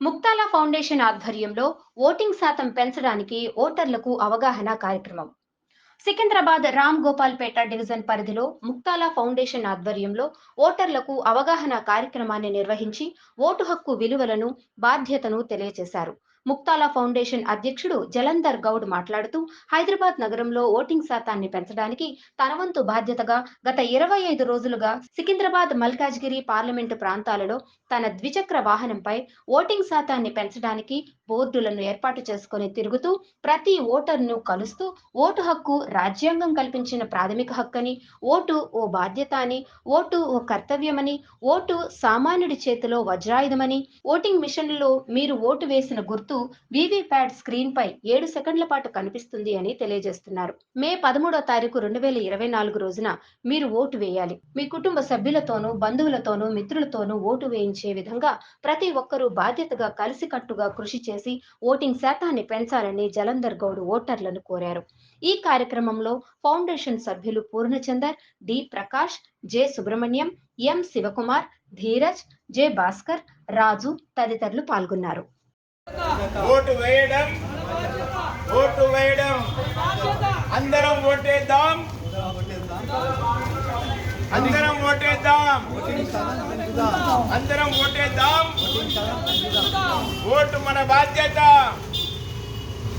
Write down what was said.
Muktyala foundation ఆధ్వర్యంలో voting శాతం పెంచడానికి ఓటర్లకు అవగాహన కార్యక్రమం. సికింద్రాబాద్ రామ్ గోపాల్పేట డివిజన్ పరిధిలో ముక్తాల ఫౌండేషన్ ఆధ్వర్యంలో ఓటర్లకు అవగాహన కార్యక్రమాన్ని నిర్వహించి ఓటు హక్కు విలువలను బాధ్యతను తెలియజేశారు. ముక్తాల ఫౌండేషన్ అధ్యక్షుడు జలంధర్ గౌడ్ మాట్లాడుతూ హైదరాబాద్ నగరంలో ఓటింగ్ శాతాన్ని పెంచడానికి తన వంతు బాధ్యతగా గత ఇరవై ఐదు రోజులుగా సికింద్రాబాద్ మల్కాజ్గిరి పార్లమెంటు ప్రాంతాలలో తన ద్విచక్ర వాహనంపై ఓటింగ్ శాతాన్ని పెంచడానికి బోర్డులను ఏర్పాటు చేసుకొని తిరుగుతూ ప్రతి ఓటర్ను కలుస్తూ ఓటు హక్కు రాజ్యాంగం కల్పించిన ప్రాథమిక హక్కని ఓటు ఓ బాధ్యత అని ఓటు ఓ కర్తవ్యమని ఓటు సామాన్యుడి చేతిలో వజ్రాయుధమని ఓటింగ్ మిషన్లో మీరు ఓటు వేసిన గుర్తు వీవీప్యాడ్ స్క్రీన్ పై ఏడు సెకండ్ల పాటు కనిపిస్తుంది అని తెలియజేస్తున్నారు. మే పదమూడో తారీఖు రెండు వేల ఇరవై నాలుగు రోజున మీరు ఓటు వేయాలి. మీ కుటుంబ సభ్యులతోనూ బంధువులతోనూ మిత్రులతోనూ ఓటు వేయించే విధంగా ప్రతి ఒక్కరూ బాధ్యతగా కలిసికట్టుగా కృషి చేసి ఓటింగ్ శాతాన్ని పెంచాలని జలంధర్ గౌడ్ ఓటర్లను కోరారు. ఈ కార్యక్రమంలో ఫౌండేషన్ సభ్యులు Purnachander D Prakash J Subrahmanyam M Sivakumar Dheeraj J Bhaskar Raju తదితరులు పాల్గొన్నారు. ఓటు వేయడం ఓటు వేయడం. అందరం ఓటేద్దాం. అందరం ఓటేద్దాం. అందరం ఓటేద్దాం. ఓటు మన బాధ్యత.